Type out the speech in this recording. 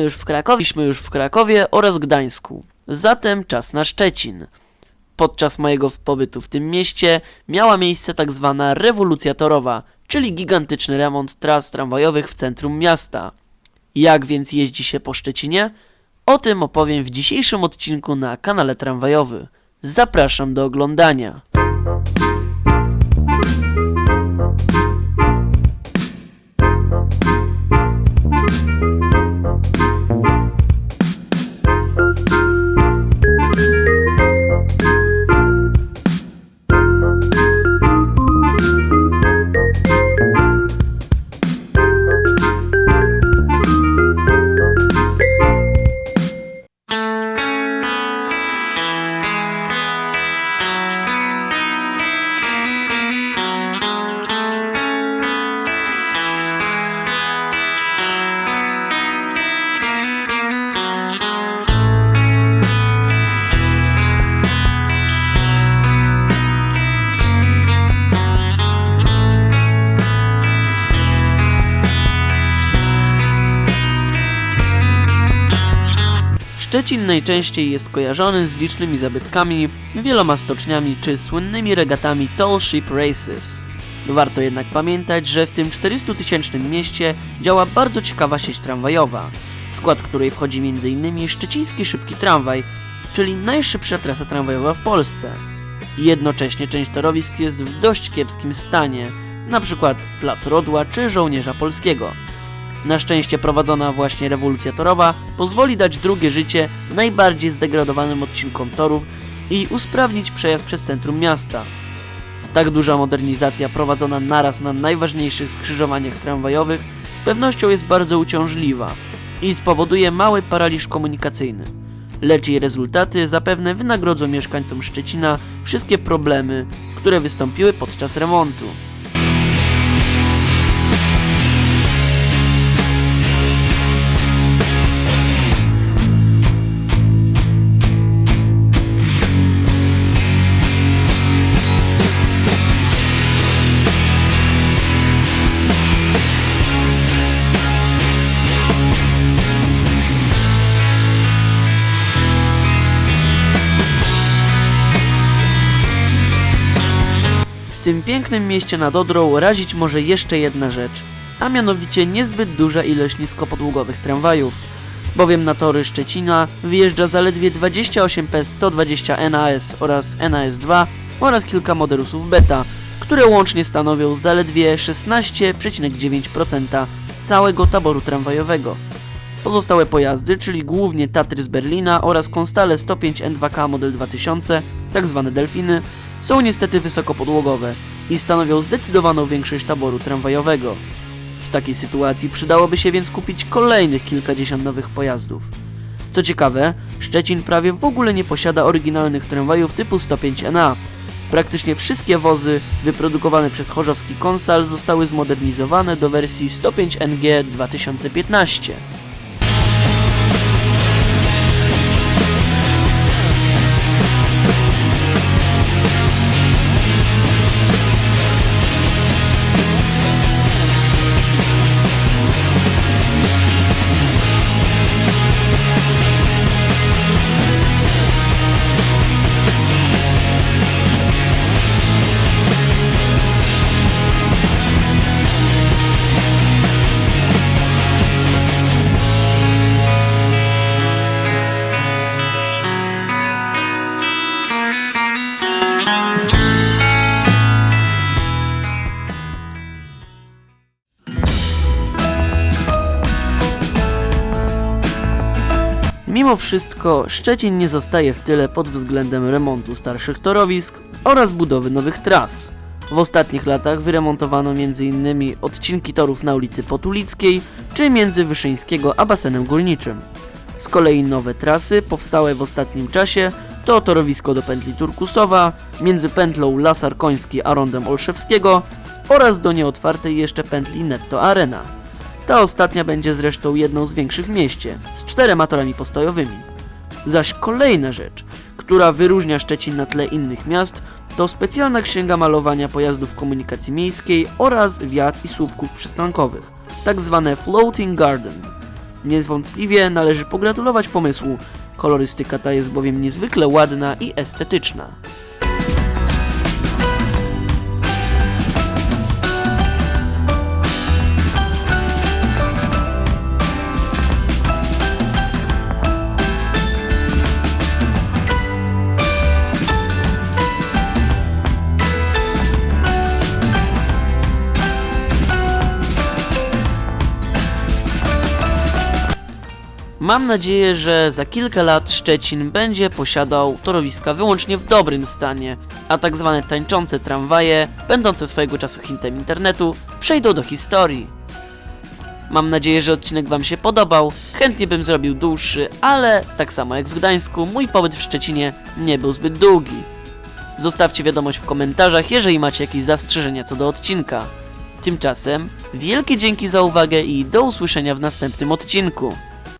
już w Krakowie, byliśmy już w Krakowie oraz Gdańsku. Zatem czas na Szczecin. Podczas mojego pobytu w tym mieście miała miejsce tak zwana rewolucja torowa, czyli gigantyczny remont tras tramwajowych w centrum miasta. Jak więc jeździ się po Szczecinie? O tym opowiem w dzisiejszym odcinku na kanale tramwajowy. Zapraszam do oglądania. Szczecin najczęściej jest kojarzony z licznymi zabytkami, wieloma stoczniami czy słynnymi regatami Tall Ship Races. Warto jednak pamiętać, że w tym 400-tysięcznym mieście działa bardzo ciekawa sieć tramwajowa, w skład której wchodzi m.in. szczeciński szybki tramwaj, czyli najszybsza trasa tramwajowa w Polsce. Jednocześnie część torowisk jest w dość kiepskim stanie, np. Plac Rodła czy Żołnierza Polskiego. Na szczęście prowadzona właśnie rewolucja torowa pozwoli dać drugie życie najbardziej zdegradowanym odcinkom torów i usprawnić przejazd przez centrum miasta. Tak duża modernizacja prowadzona naraz na najważniejszych skrzyżowaniach tramwajowych z pewnością jest bardzo uciążliwa i spowoduje mały paraliż komunikacyjny. Lecz jej rezultaty zapewne wynagrodzą mieszkańcom Szczecina wszystkie problemy, które wystąpiły podczas remontu. Tym pięknym mieście nad Odrą razić może jeszcze jedna rzecz, a mianowicie niezbyt duża ilość niskopodłogowych tramwajów, bowiem na tory Szczecina wyjeżdża zaledwie 28 P 120 NAS oraz NAS2 oraz kilka modelusów beta, które łącznie stanowią zaledwie 16,9% całego taboru tramwajowego. Pozostałe pojazdy, czyli głównie Tatry z Berlina oraz Konstale 105 N2K model 2000, tak zwane delfiny, są niestety wysokopodłogowe i stanowią zdecydowaną większość taboru tramwajowego. W takiej sytuacji przydałoby się więc kupić kolejnych kilkadziesiąt nowych pojazdów. Co ciekawe, Szczecin prawie w ogóle nie posiada oryginalnych tramwajów typu 105NA. Praktycznie wszystkie wozy wyprodukowane przez chorzowski Konstal zostały zmodernizowane do wersji 105NG 2015. Mimo wszystko Szczecin nie zostaje w tyle pod względem remontu starszych torowisk oraz budowy nowych tras. W ostatnich latach wyremontowano m.in. odcinki torów na ulicy Potulickiej czy między Wyszyńskiego a basenem górniczym. Z kolei nowe trasy powstałe w ostatnim czasie to torowisko do pętli Turkusowa, między pętlą Lasar Koński a rondem Olszewskiego oraz do nieotwartej jeszcze pętli Netto Arena. Ta ostatnia będzie zresztą jedną z większych w mieście, z czterema torami postojowymi. Zaś kolejna rzecz, która wyróżnia Szczecin na tle innych miast, to specjalna księga malowania pojazdów komunikacji miejskiej oraz wiat i słupków przystankowych, tak zwane floating garden. Niewątpliwie należy pogratulować pomysłu. Kolorystyka ta jest bowiem niezwykle ładna i estetyczna. Mam nadzieję, że za kilka lat Szczecin będzie posiadał torowiska wyłącznie w dobrym stanie, a tak zwane tańczące tramwaje, będące swojego czasu hintem internetu, przejdą do historii. Mam nadzieję, że odcinek Wam się podobał. Chętnie bym zrobił dłuższy, ale tak samo jak w Gdańsku, mój pobyt w Szczecinie nie był zbyt długi. Zostawcie wiadomość w komentarzach, jeżeli macie jakieś zastrzeżenia co do odcinka. Tymczasem wielkie dzięki za uwagę i do usłyszenia w następnym odcinku.